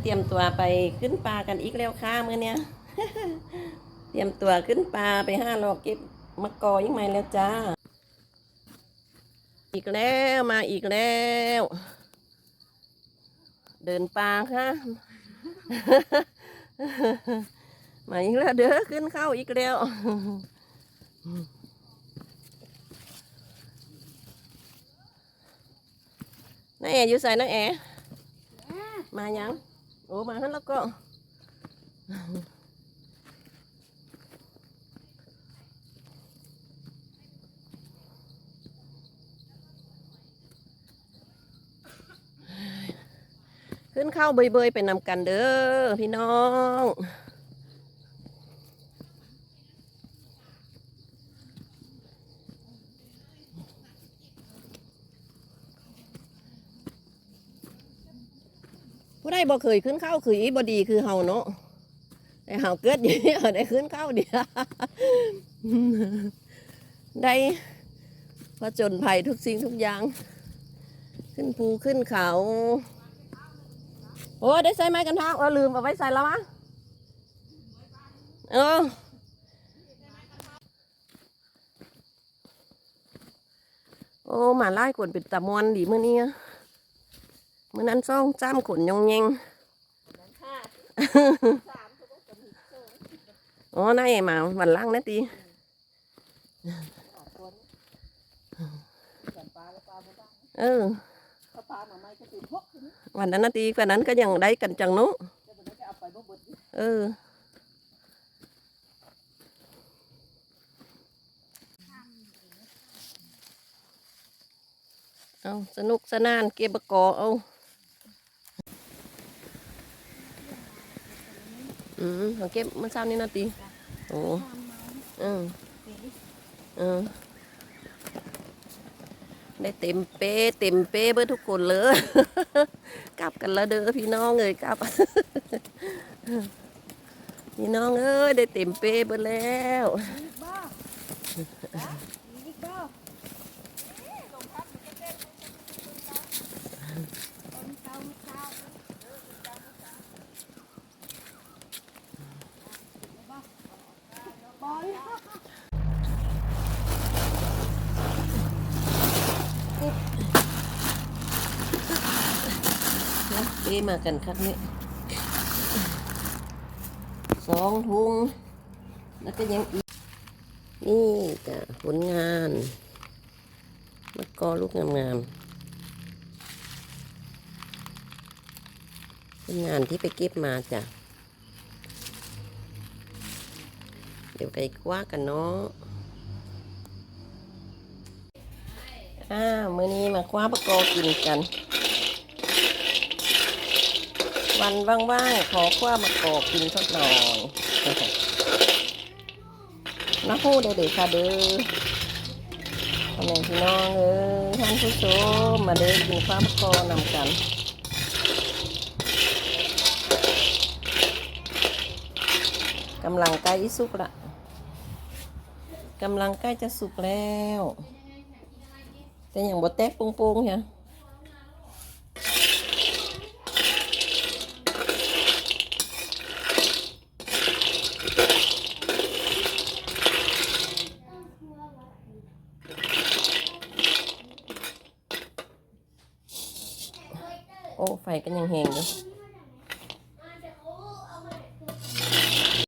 เตรียมตัวไปขึ้นปลากันอีกแล้วค่ะเมื้อเนี้ยเตรียมตัวขึ้นปลาไปห้าโลเก็บมะกอยิ่งไหมแล้วจ้า อีกแล้วมาอีกแล้ว เดินปลาค่ะมาอีกแล้วเด้อขึ้นเข้าอีกแล้วน้าแออยู่ใส่น้าแอ มายังโอ้มาฮันแล้วก็ขึ้นเข้าเบยๆไปนำกันเด้อพี่น้อง ผู้ใดบ่เคยขึ้นเข้าคืออีบ่ดีคือเฮาเนาะแต่เฮาเกิดอยู่นี่ได้ขึ้นเข้าเดียวได้ผจญภัยทุกสิ่งทุกอย่าง ขึ้นภูขึ้นเขา โอ้ได้ใส่ไม้กันทางเออลืมเอาไว้ใส่แล้วมะเออโอ้หมาไล่กวนเป็นตะมวนดีเมื้อนี้ มื้อนั้นซ่องจ้ามขนยองเยงอ๋อนายมาวันล่างนะตีเออวันนั้นนาทีวันนั้นก็ยังได้กันจังเนุเออเอาสนุกสนานเก็บบกอเอา อืมเอาเก็บเมื่อเช้านี้นาทีโอ้เออเออได้เต็มเป้เต็มเป้เบอร์ทุกคนเลย กลับกันแล้วเด้อพี่น้องเอ้ยกลับ พี่น้องเอ้ยได้เต็มเป้เบอร์แล้ว แล้วเปมากันครับนี่สองทุง แล้วก็ยังอีก นี่จ้ะผลงานมะกอลูกงามๆผลงานที่ไปเก็บมาจ้ะ เดี๋ยวไปว้ากันเนาะอ้าวมื้อนี้มาคว้าปะกอกินกัน วันว่างๆขอคว้ามากอกกินสักหน่อยนะพูดเด็กๆค่ะเด้อพ่อแม่พี่น้องเอ้ยท่านผู้ชมมาเด้อกินข้าวมะกอนำกันกำลังใกล้สุกละ กำลังใกล้จะสุกแล้ว แต่ยังบ่แตกปุงๆเนี่ยโอ้ ไฟก็ยังแหงอยู่